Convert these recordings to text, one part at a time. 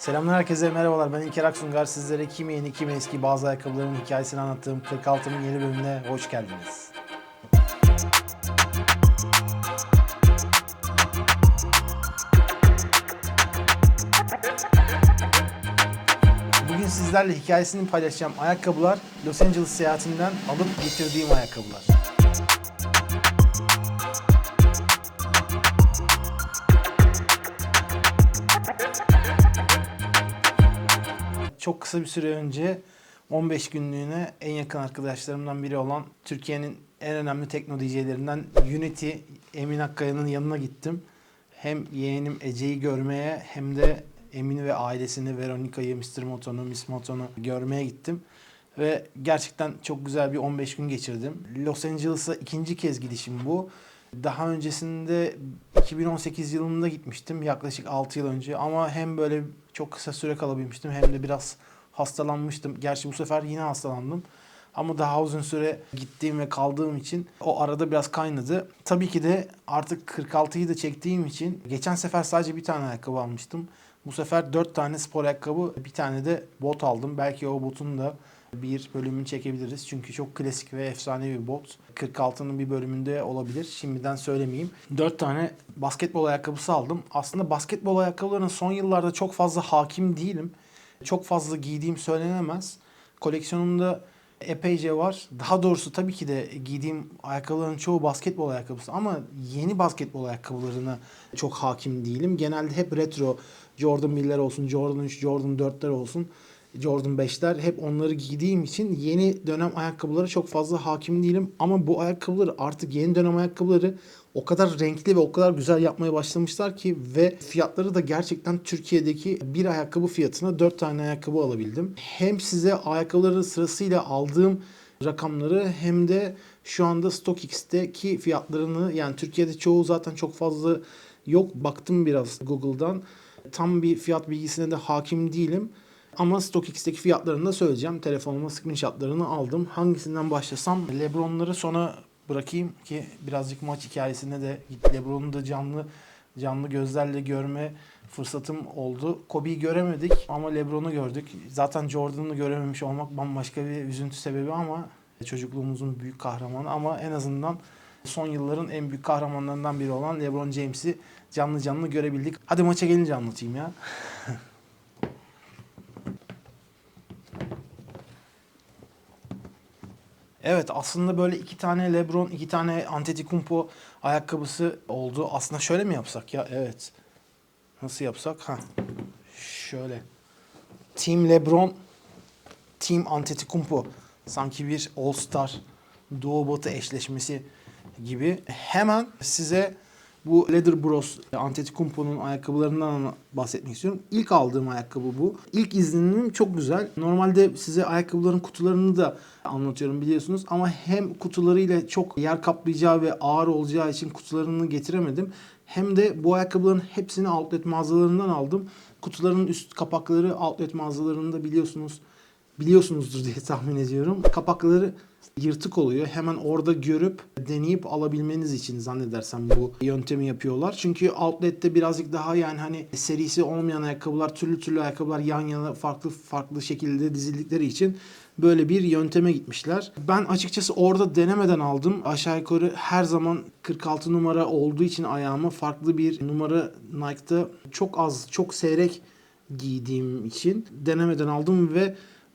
Selamlar herkese merhabalar ben İlker Aksungar sizlere kimi yeni kimi eski bazı ayakkabıların hikayesini anlattığım 46'nın yeni bölümüne hoş geldiniz. Bugün sizlerle hikayesini paylaşacağım ayakkabılar Los Angeles seyahatinden alıp getirdiğim ayakkabılar. Çok kısa bir süre önce 15 günlüğüne en yakın arkadaşlarımdan biri olan Türkiye'nin en önemli tekno DJ'lerinden Unity Emin Akkaya'nın yanına gittim. Hem yeğenim Ece'yi görmeye hem de Emin ve ailesini Veronica'yı, Mr. Moton'u, Miss Moton'u görmeye gittim. Ve gerçekten çok güzel bir 15 gün geçirdim. Los Angeles'a ikinci kez gidişim bu. Daha öncesinde 2018 yılında gitmiştim yaklaşık 6 yıl önce ama hem böyle çok kısa süre kalabilmiştim hem de biraz hastalanmıştım. Gerçi bu sefer yine hastalandım. Ama daha uzun süre gittiğim ve kaldığım için o arada biraz kaynadı. Tabii ki de artık 46'yı da çektiğim için geçen sefer sadece bir tane ayakkabı almıştım. Bu sefer 4 tane spor ayakkabı, bir tane de bot aldım. Belki o botun da bir bölümünü çekebiliriz. Çünkü çok klasik ve efsanevi bir bot. 46'nın bir bölümünde olabilir. Şimdiden söylemeyeyim. 4 tane basketbol ayakkabısı aldım. Aslında basketbol ayakkabılarına son yıllarda çok fazla hakim değilim. Çok fazla giydiğim söylenemez. Koleksiyonumda epeyce var. Daha doğrusu tabii ki de giydiğim ayakkabıların çoğu basketbol ayakkabısı ama yeni basketbol ayakkabılarına çok hakim değilim. Genelde hep retro Jordan 1'ler olsun, Jordan 3, Jordan 4'ler olsun. Jordan 5'ler hep onları giydiğim için yeni dönem ayakkabılara çok fazla hakim değilim. Ama bu ayakkabıları artık yeni dönem ayakkabıları o kadar renkli ve o kadar güzel yapmaya başlamışlar ki ve fiyatları da gerçekten Türkiye'deki bir ayakkabı fiyatına 4 tane ayakkabı alabildim. Hem size ayakkabıları sırasıyla aldığım rakamları hem de şu anda StockX'teki fiyatlarını yani Türkiye'de çoğu zaten çok fazla yok. Baktım biraz Google'dan. Tam bir fiyat bilgisine de hakim değilim. Ama StockX'teki fiyatlarını da söyleyeceğim. Telefonuma screenshotlarını aldım. Hangisinden başlasam Lebron'ları sona bırakayım ki birazcık maç hikayesine de Lebron'u da canlı canlı gözlerle görme fırsatım oldu. Kobe'yi göremedik ama LeBron'u gördük. Zaten Jordan'ı görememiş olmak bambaşka bir üzüntü sebebi ama çocukluğumuzun büyük kahramanı ama en azından son yılların en büyük kahramanlarından biri olan LeBron James'i canlı canlı görebildik. Hadi maça gelince anlatayım ya. Evet aslında böyle iki tane LeBron, iki tane Antetokounmpo ayakkabısı oldu. Aslında şöyle mi yapsak ya? Evet. Nasıl yapsak? Ha. Şöyle. Team LeBron, Team Antetokounmpo. Sanki bir All Star Doğu Batı eşleşmesi gibi. Hemen size bu Leather Bros Antetokounmpo'nun ayakkabılarından bahsetmek istiyorum. İlk aldığım ayakkabı bu. İlk izlenimim çok güzel. Normalde size ayakkabıların kutularını da anlatıyorum biliyorsunuz ama hem kutularıyla çok yer kaplayacağı ve ağır olacağı için kutularını getiremedim. Hem de bu ayakkabıların hepsini outlet mağazalarından aldım. Kutuların üst kapakları outlet mağazalarında biliyorsunuz biliyorsunuzdur diye tahmin ediyorum. Kapakları yırtık oluyor. Hemen orada görüp deneyip alabilmeniz için zannedersem bu yöntemi yapıyorlar. Çünkü outlet'te birazcık daha yani hani serisi olmayan ayakkabılar, türlü türlü ayakkabılar yan yana farklı farklı şekilde dizildikleri için böyle bir yönteme gitmişler. Ben açıkçası orada denemeden aldım. Aşağı yukarı her zaman 46 numara olduğu için ayağıma farklı bir numara Nike'da çok az, çok seyrek giydiğim için denemeden aldım ve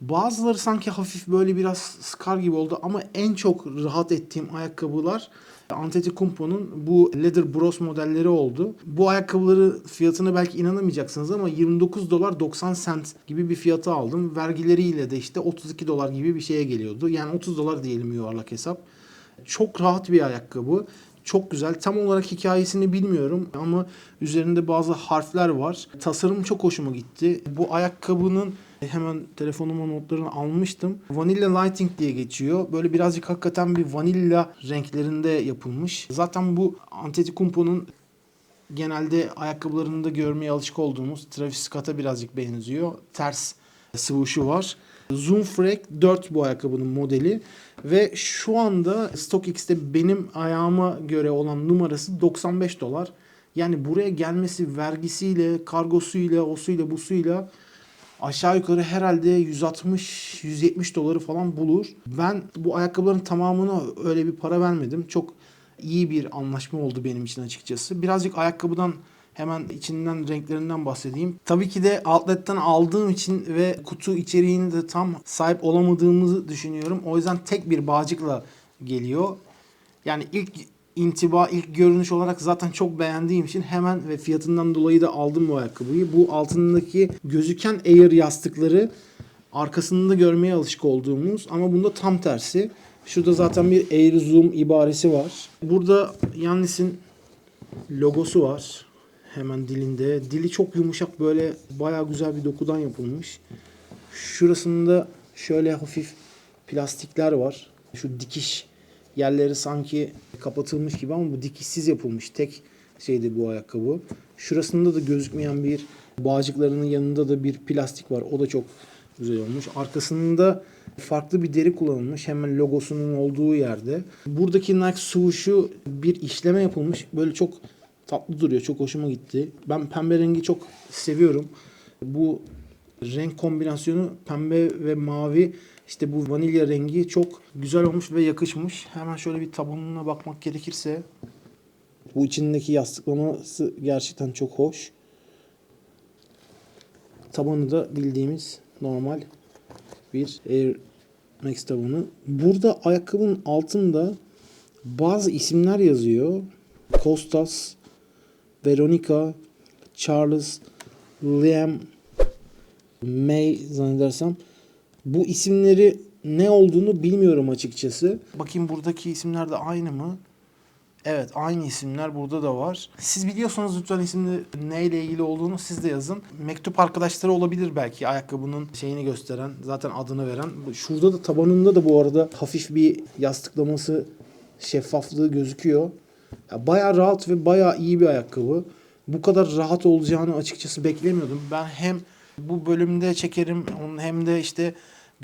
Bazıları sanki hafif böyle biraz skar gibi oldu ama en çok rahat ettiğim ayakkabılar Antetokounmpo'nun bu Leather Bros modelleri oldu. Bu ayakkabıları fiyatına belki inanamayacaksınız ama 29 dolar 90 cent gibi bir fiyatı aldım. Vergileriyle de işte 32 dolar gibi bir şeye geliyordu. Yani 30 dolar diyelim yuvarlak hesap. Çok rahat bir ayakkabı. Çok güzel. Tam olarak hikayesini bilmiyorum ama üzerinde bazı harfler var. Tasarım çok hoşuma gitti. Bu ayakkabının hemen telefonuma notlarını almıştım. Vanilla Lighting diye geçiyor. Böyle birazcık hakikaten bir vanilla renklerinde yapılmış. Zaten bu Antetokounmpo'nun genelde ayakkabılarında görmeye alışık olduğumuz Travis Scott'a birazcık benziyor. Ters swoosh'u var. Zoom Frag 4 bu ayakkabının modeli ve şu anda StockX'te benim ayağıma göre olan numarası 95 dolar. Yani buraya gelmesi vergisiyle, kargosuyla, osuyla, busuyla aşağı yukarı herhalde 160-170 doları falan bulur. Ben bu ayakkabıların tamamına öyle bir para vermedim. Çok iyi bir anlaşma oldu benim için açıkçası. Birazcık ayakkabıdan hemen içinden renklerinden bahsedeyim. Tabii ki de outlet'ten aldığım için ve kutu içeriğini de tam sahip olamadığımızı düşünüyorum. O yüzden tek bir bağcıkla geliyor. Yani ilk intiba, ilk görünüş olarak zaten çok beğendiğim için hemen ve fiyatından dolayı da aldım bu ayakkabıyı. Bu altındaki gözüken Air yastıkları arkasında görmeye alışık olduğumuz ama bunda tam tersi. Şurada zaten bir Air Zoom ibaresi var. Burada Yannis'in logosu var. Hemen dilinde. Dili çok yumuşak böyle bayağı güzel bir dokudan yapılmış. Şurasında şöyle hafif plastikler var. Şu dikiş yerleri sanki kapatılmış gibi ama bu dikişsiz yapılmış. Tek şeydi bu ayakkabı. Şurasında da gözükmeyen bir bağcıklarının yanında da bir plastik var. O da çok güzel olmuş. Arkasında farklı bir deri kullanılmış. Hemen logosunun olduğu yerde. Buradaki Nike swoosh'u bir işleme yapılmış. Böyle çok tatlı duruyor. Çok hoşuma gitti. Ben pembe rengi çok seviyorum. Bu renk kombinasyonu pembe ve mavi işte bu vanilya rengi çok güzel olmuş ve yakışmış. Hemen şöyle bir tabanına bakmak gerekirse bu içindeki yastıklaması gerçekten çok hoş. Tabanı da bildiğimiz normal bir Air Max tabanı. Burada ayakkabının altında bazı isimler yazıyor. Kostas, Veronica, Charles, Liam, May zannedersem. Bu isimleri ne olduğunu bilmiyorum açıkçası. Bakayım buradaki isimler de aynı mı? Evet aynı isimler burada da var. Siz biliyorsanız lütfen isimli neyle ilgili olduğunu siz de yazın. Mektup arkadaşları olabilir belki ayakkabının şeyini gösteren, zaten adını veren. Şurada da tabanında da bu arada hafif bir yastıklaması şeffaflığı gözüküyor. Ya bayağı rahat ve bayağı iyi bir ayakkabı. Bu kadar rahat olacağını açıkçası beklemiyordum. Ben hem bu bölümde çekerim onun hem de işte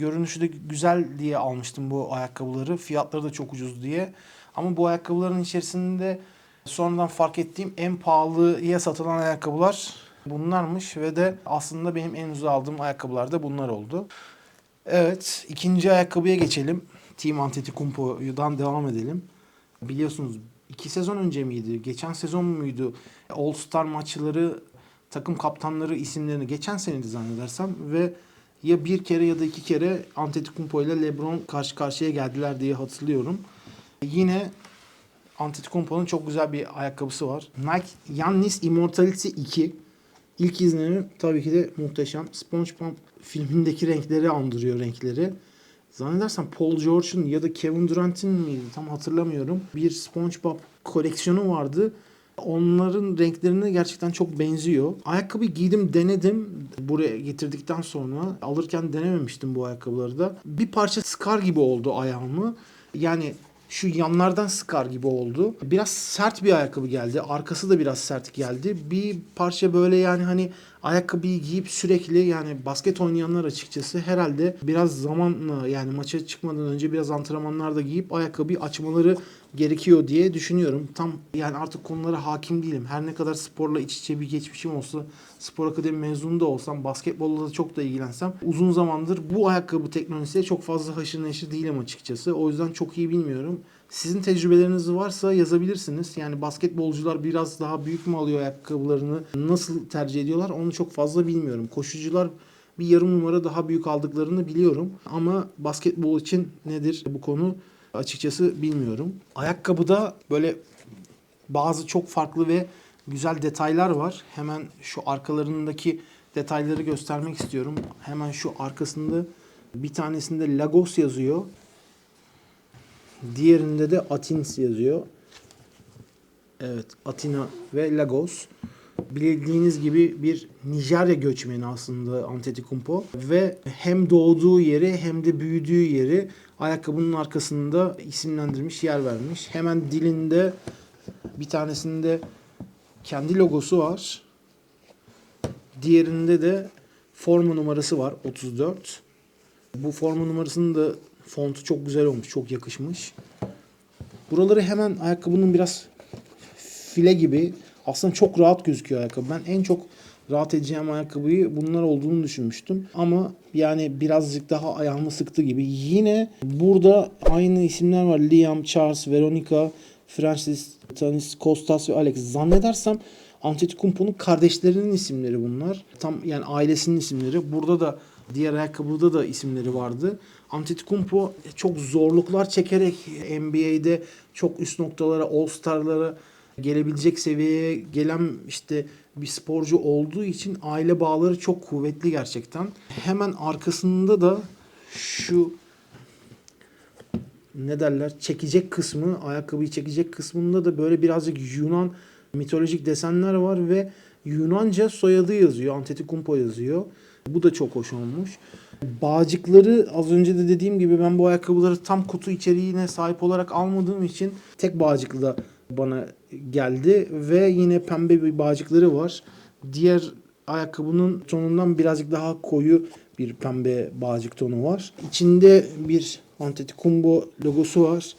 görünüşü de güzel diye almıştım bu ayakkabıları. Fiyatları da çok ucuz diye. Ama bu ayakkabıların içerisinde sonradan fark ettiğim en pahalıya satılan ayakkabılar bunlarmış ve de aslında benim en ucuz aldığım ayakkabılar da bunlar oldu. Evet, ikinci ayakkabıya geçelim. Team Antetokounmpo'dan devam edelim. Biliyorsunuz iki sezon önce miydi? Geçen sezon muydu? All Star maçları takım kaptanları isimlerini geçen seneydi zannedersem ve ya bir kere ya da iki kere Antetokounmpo ile LeBron karşı karşıya geldiler diye hatırlıyorum. Yine Antetokounmpo'nun çok güzel bir ayakkabısı var. Nike Yannis Immortality 2. İlk izlenim tabii ki de muhteşem. SpongeBob filmindeki renkleri andırıyor renkleri. Zannedersem Paul George'un ya da Kevin Durant'in miydi tam hatırlamıyorum. Bir SpongeBob koleksiyonu vardı. Onların renklerine gerçekten çok benziyor. Ayakkabı giydim denedim. Buraya getirdikten sonra alırken denememiştim bu ayakkabıları da. Bir parça sıkar gibi oldu ayağımı. Yani şu yanlardan sıkar gibi oldu. Biraz sert bir ayakkabı geldi. Arkası da biraz sert geldi. Bir parça böyle yani hani ayakkabıyı giyip sürekli yani basket oynayanlar açıkçası herhalde biraz zamanla yani maça çıkmadan önce biraz antrenmanlarda giyip ayakkabıyı açmaları gerekiyor diye düşünüyorum. Tam yani artık konulara hakim değilim. Her ne kadar sporla iç içe bir geçmişim olsa, spor akademi mezunu da olsam, basketbolla da çok da ilgilensem uzun zamandır bu ayakkabı teknolojisiyle çok fazla haşır neşir değilim açıkçası. O yüzden çok iyi bilmiyorum. Sizin tecrübeleriniz varsa yazabilirsiniz. Yani basketbolcular biraz daha büyük mü alıyor ayakkabılarını? Nasıl tercih ediyorlar? Onu çok fazla bilmiyorum. Koşucular bir yarım numara daha büyük aldıklarını biliyorum. Ama basketbol için nedir bu konu açıkçası bilmiyorum. Ayakkabıda böyle bazı çok farklı ve güzel detaylar var. Hemen şu arkalarındaki detayları göstermek istiyorum. Hemen şu arkasında bir tanesinde Lagos yazıyor. Diğerinde de Atins yazıyor. Evet, Atina ve Lagos. Bildiğiniz gibi bir Nijerya göçmeni aslında Antetokounmpo ve hem doğduğu yeri hem de büyüdüğü yeri ayakkabının arkasında isimlendirmiş, yer vermiş. Hemen dilinde bir tanesinde kendi logosu var. Diğerinde de forma numarası var 34. Bu forma numarasının da fontu çok güzel olmuş, çok yakışmış. Buraları hemen ayakkabının biraz file gibi Aslında çok rahat gözüküyor ayakkabı. Ben en çok rahat edeceğim ayakkabıyı bunlar olduğunu düşünmüştüm. Ama yani birazcık daha ayağımı sıktı gibi. Yine burada aynı isimler var. Liam, Charles, Veronica, Francis, Tanis, Kostas ve Alex. Zannedersem Antetokounmpo'nun kardeşlerinin isimleri bunlar. Tam yani ailesinin isimleri. Burada da diğer ayakkabıda da isimleri vardı. Antetokounmpo çok zorluklar çekerek NBA'de çok üst noktalara, All-Star'lara gelebilecek seviyeye gelen işte bir sporcu olduğu için aile bağları çok kuvvetli gerçekten. Hemen arkasında da şu ne derler çekecek kısmı ayakkabıyı çekecek kısmında da böyle birazcık Yunan mitolojik desenler var ve Yunanca soyadı yazıyor. Antetokounmpo yazıyor. Bu da çok hoş olmuş. Bağcıkları az önce de dediğim gibi ben bu ayakkabıları tam kutu içeriğine sahip olarak almadığım için tek bağcıklı da bana geldi ve yine pembe bir bağcıkları var. Diğer ayakkabının tonundan birazcık daha koyu bir pembe bağcık tonu var. İçinde bir Antetokounmpo logosu var.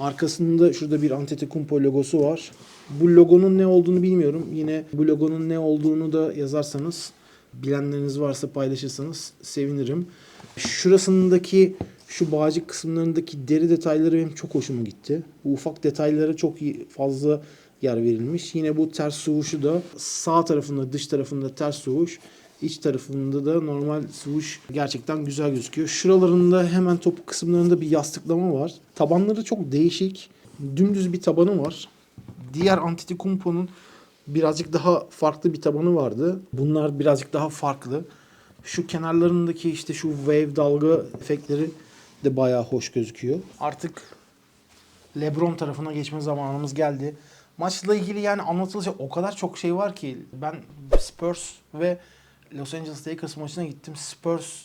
Arkasında şurada bir Antetokounmpo logosu var. Bu logonun ne olduğunu bilmiyorum. Yine bu logonun ne olduğunu da yazarsanız bilenleriniz varsa paylaşırsanız sevinirim. Şurasındaki şu bağcık kısımlarındaki deri detayları benim çok hoşuma gitti. Bu ufak detaylara çok fazla yer verilmiş. Yine bu ters swoosh'u da sağ tarafında dış tarafında ters swoosh, iç tarafında da normal swoosh gerçekten güzel gözüküyor. Şuralarında hemen topuk kısımlarında bir yastıklama var. Tabanları çok değişik. Dümdüz bir tabanı var. Diğer Antetokounmpo'nun birazcık daha farklı bir tabanı vardı. Bunlar birazcık daha farklı. Şu kenarlarındaki işte şu wave dalga efektleri de bayağı hoş gözüküyor. Artık LeBron tarafına geçme zamanımız geldi. Maçla ilgili yani anlatılacak o kadar çok şey var ki ben Spurs ve Los Angeles Lakers maçına gittim. Spurs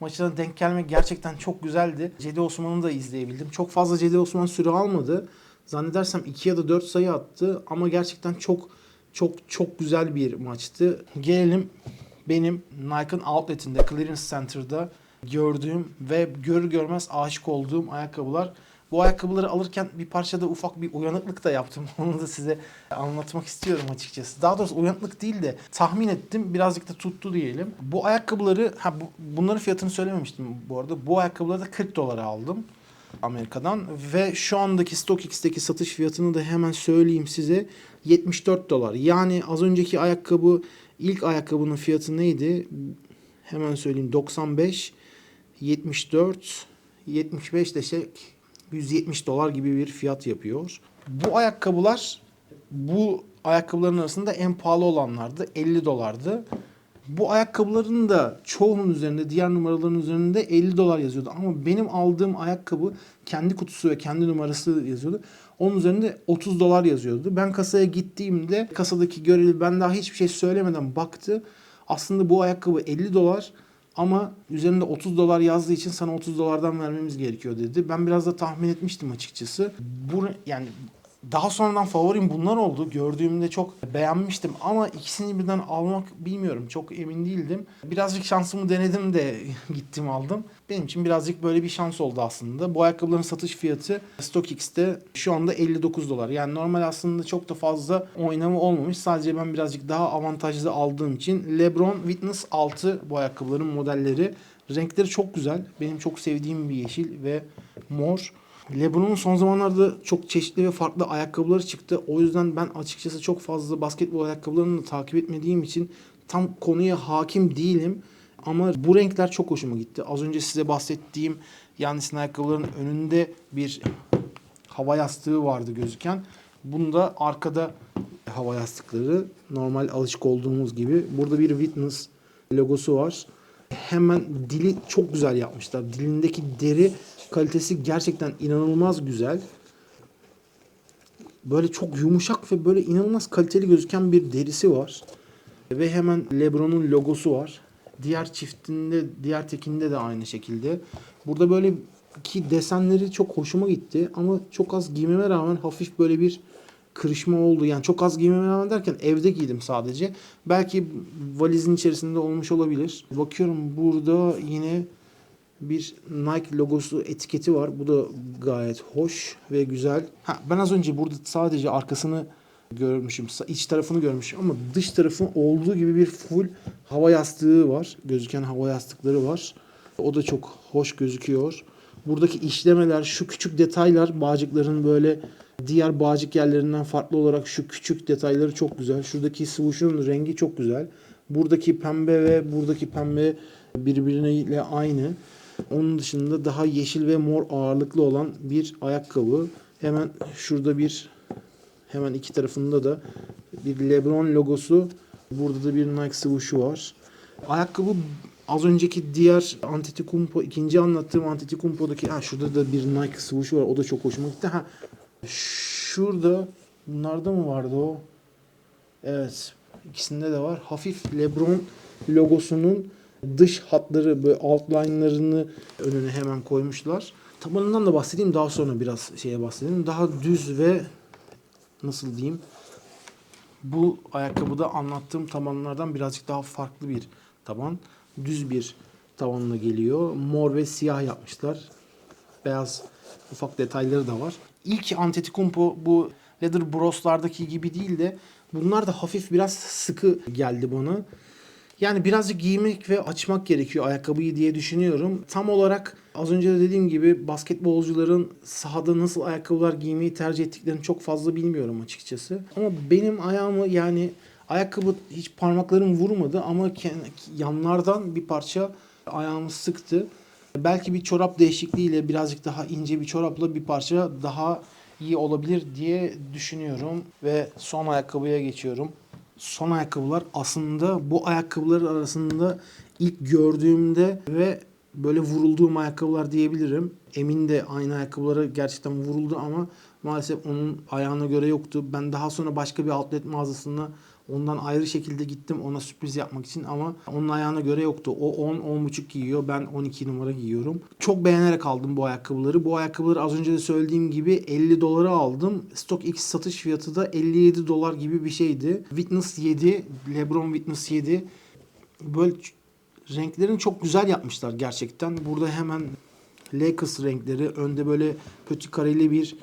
maçına denk gelmek gerçekten çok güzeldi. Cedi Osman'ı da izleyebildim. Çok fazla Cedi Osman süre almadı. Zannedersem 2 ya da 4 sayı attı ama gerçekten çok çok çok güzel bir maçtı. Gelelim benim Nike'ın outlet'inde Clearance Center'da gördüğüm ve görür görmez aşık olduğum ayakkabılar. Bu ayakkabıları alırken bir parçada ufak bir uyanıklık da yaptım. Onu da size anlatmak istiyorum açıkçası. Daha doğrusu uyanıklık değil de tahmin ettim. Birazcık da tuttu diyelim. Bu ayakkabıları, ha bu, bunların fiyatını söylememiştim bu arada. Bu ayakkabıları da 40 dolara aldım. Amerika'dan ve şu andaki StockX'teki satış fiyatını da hemen söyleyeyim size 74 dolar. Yani az önceki ayakkabı ilk ayakkabının fiyatı neydi? Hemen söyleyeyim 95 74 75 desek 170 dolar gibi bir fiyat yapıyor. Bu ayakkabılar bu ayakkabıların arasında en pahalı olanlardı. 50 dolardı. Bu ayakkabıların da çoğunun üzerinde, diğer numaraların üzerinde 50 dolar yazıyordu. Ama benim aldığım ayakkabı kendi kutusu ve kendi numarası yazıyordu. Onun üzerinde 30 dolar yazıyordu. Ben kasaya gittiğimde kasadaki görevli ben daha hiçbir şey söylemeden baktı. Aslında bu ayakkabı 50 dolar ama üzerinde 30 dolar yazdığı için sana 30 dolardan vermemiz gerekiyor dedi. Ben biraz da tahmin etmiştim açıkçası. Bu yani daha sonradan favorim bunlar oldu. Gördüğümde çok beğenmiştim ama ikisini birden almak bilmiyorum. Çok emin değildim. Birazcık şansımı denedim de gittim aldım. Benim için birazcık böyle bir şans oldu aslında. Bu ayakkabıların satış fiyatı StockX'te şu anda 59 dolar. Yani normal aslında çok da fazla oynama olmamış. Sadece ben birazcık daha avantajlı aldığım için LeBron Witness 6 bu ayakkabıların modelleri. Renkleri çok güzel. Benim çok sevdiğim bir yeşil ve mor. LeBron'un son zamanlarda çok çeşitli ve farklı ayakkabıları çıktı. O yüzden ben açıkçası çok fazla basketbol ayakkabılarını da takip etmediğim için tam konuya hakim değilim. Ama bu renkler çok hoşuma gitti. Az önce size bahsettiğim Yannis'in ayakkabılarının önünde bir hava yastığı vardı gözüken. Bunda arkada hava yastıkları normal alışık olduğumuz gibi. Burada bir Witness logosu var. Hemen dili çok güzel yapmışlar. Dilindeki deri kalitesi gerçekten inanılmaz güzel. Böyle çok yumuşak ve böyle inanılmaz kaliteli gözüken bir derisi var. Ve hemen LeBron'un logosu var. Diğer çiftinde, diğer tekinde de aynı şekilde. Burada böyle ki desenleri çok hoşuma gitti ama çok az giymeme rağmen hafif böyle bir kırışma oldu. Yani çok az giymeme rağmen derken evde giydim sadece. Belki valizin içerisinde olmuş olabilir. Bakıyorum burada yine bir Nike logosu etiketi var. Bu da gayet hoş ve güzel. Ha, ben az önce burada sadece arkasını görmüşüm. İç tarafını görmüşüm ama dış tarafın olduğu gibi bir full hava yastığı var. Gözüken hava yastıkları var. O da çok hoş gözüküyor. Buradaki işlemeler, şu küçük detaylar bağcıkların böyle diğer bağcık yerlerinden farklı olarak şu küçük detayları çok güzel. Şuradaki swoos'un rengi çok güzel. Buradaki pembe ve buradaki pembe birbirine aynı. Onun dışında daha yeşil ve mor ağırlıklı olan bir ayakkabı. Hemen şurada bir hemen iki tarafında da bir LeBron logosu. Burada da bir Nike swooshu var. Ayakkabı az önceki diğer Antetokounmpo ikinci anlattığım Antetokounmpo'daki ha şurada da bir Nike swooshu var. O da çok hoşuma gitti. Ha şurada bunlarda mı vardı o? Evet. ikisinde de var. Hafif LeBron logosunun dış hatları böyle outline'larını önüne hemen koymuşlar. Tabanından da bahsedeyim daha sonra biraz şeye bahsedeyim. Daha düz ve nasıl diyeyim bu ayakkabıda anlattığım tabanlardan birazcık daha farklı bir taban. Düz bir tabanla geliyor. Mor ve siyah yapmışlar. Beyaz ufak detayları da var. İlk Antetokounmpo bu Leather Bros'lardaki gibi değil de bunlar da hafif biraz sıkı geldi bana. Yani birazcık giymek ve açmak gerekiyor ayakkabıyı diye düşünüyorum. Tam olarak az önce de dediğim gibi basketbolcuların sahada nasıl ayakkabılar giymeyi tercih ettiklerini çok fazla bilmiyorum açıkçası. Ama benim ayağımı yani ayakkabı hiç parmaklarım vurmadı ama yanlardan bir parça ayağımı sıktı. Belki bir çorap değişikliğiyle birazcık daha ince bir çorapla bir parça daha iyi olabilir diye düşünüyorum. Ve son ayakkabıya geçiyorum. Son ayakkabılar aslında bu ayakkabılar arasında ilk gördüğümde ve böyle vurulduğum ayakkabılar diyebilirim. Emin de aynı ayakkabılara gerçekten vuruldu ama maalesef onun ayağına göre yoktu. Ben daha sonra başka bir outlet mağazasına ondan ayrı şekilde gittim ona sürpriz yapmak için ama onun ayağına göre yoktu. O 10 10.5 giyiyor. Ben 12 numara giyiyorum. Çok beğenerek aldım bu ayakkabıları. Bu ayakkabıları az önce de söylediğim gibi 50 dolara aldım. StockX satış fiyatı da 57 dolar gibi bir şeydi. Witness 7, LeBron Witness 7 böyle renklerini çok güzel yapmışlar gerçekten. Burada hemen Lakers renkleri önde böyle kötü kareli bir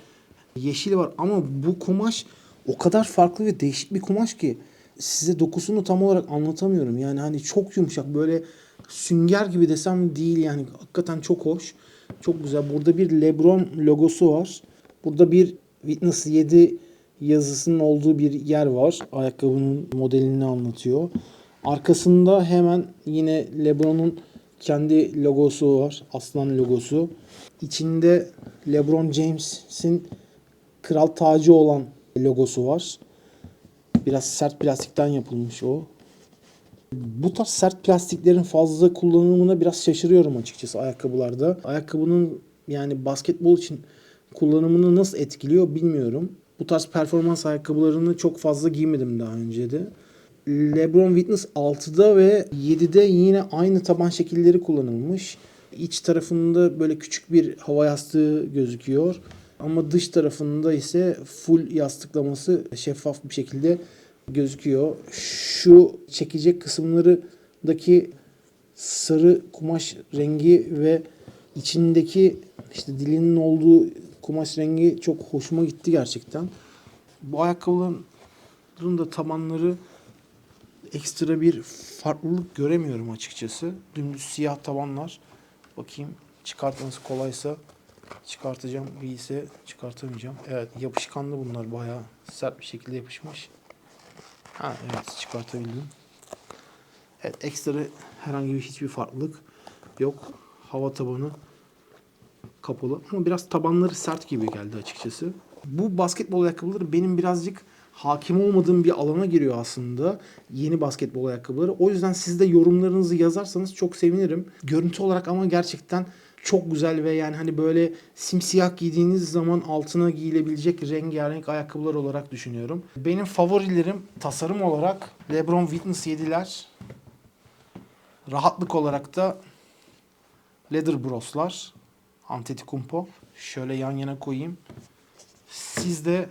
yeşil var ama bu kumaş o kadar farklı ve değişik bir kumaş ki size dokusunu tam olarak anlatamıyorum. Yani hani çok yumuşak böyle sünger gibi desem değil yani hakikaten çok hoş. Çok güzel. Burada bir LeBron logosu var. Burada bir Witness 7 yazısının olduğu bir yer var. Ayakkabının modelini anlatıyor. Arkasında hemen yine LeBron'un kendi logosu var. Aslan logosu. İçinde LeBron James'in kral tacı olan logosu var. Biraz sert plastikten yapılmış o. Bu tarz sert plastiklerin fazla kullanımına biraz şaşırıyorum açıkçası ayakkabılarda. Ayakkabının yani basketbol için kullanımını nasıl etkiliyor bilmiyorum. Bu tarz performans ayakkabılarını çok fazla giymedim daha önce de. LeBron Witness 6'da ve 7'de yine aynı taban şekilleri kullanılmış. İç tarafında böyle küçük bir hava yastığı gözüküyor. Ama dış tarafında ise full yastıklaması şeffaf bir şekilde gözüküyor. Şu çekecek kısımlarındaki sarı kumaş rengi ve içindeki işte dilinin olduğu kumaş rengi çok hoşuma gitti gerçekten. Bu ayakkabıların da tabanları ekstra bir farklılık göremiyorum açıkçası. Dümdüz siyah tabanlar. Bakayım çıkartması kolaysa çıkartacağım. İyiyse çıkartamayacağım. Evet yapışkanlı bunlar bayağı sert bir şekilde yapışmış. Ha evet çıkartabildim. Evet ekstra herhangi bir hiçbir farklılık yok. Hava tabanı kapalı ama biraz tabanları sert gibi geldi açıkçası. Bu basketbol ayakkabıları benim birazcık hakim olmadığım bir alana giriyor aslında. Yeni basketbol ayakkabıları. O yüzden siz de yorumlarınızı yazarsanız çok sevinirim. Görüntü olarak ama gerçekten çok güzel ve yani hani böyle simsiyah giydiğiniz zaman altına giyilebilecek rengarenk ayakkabılar olarak düşünüyorum. Benim favorilerim tasarım olarak LeBron Witness 7'ler. Rahatlık olarak da Leather Bros'lar. Antetokounmpo. Şöyle yan yana koyayım. Siz de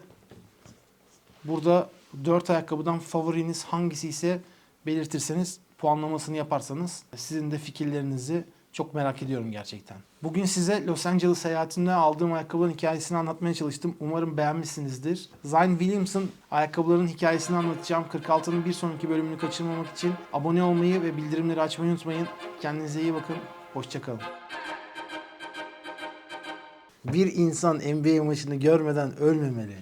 burada 4 ayakkabıdan favoriniz hangisi ise belirtirseniz puanlamasını yaparsanız sizin de fikirlerinizi Çok merak ediyorum gerçekten. Bugün size Los Angeles seyahatimde aldığım ayakkabıların hikayesini anlatmaya çalıştım. Umarım beğenmişsinizdir. Zion Williamson ayakkabıların hikayesini anlatacağım. 46'nın bir sonraki bölümünü kaçırmamak için abone olmayı ve bildirimleri açmayı unutmayın. Kendinize iyi bakın. Hoşçakalın. Bir insan NBA maçını görmeden ölmemeli.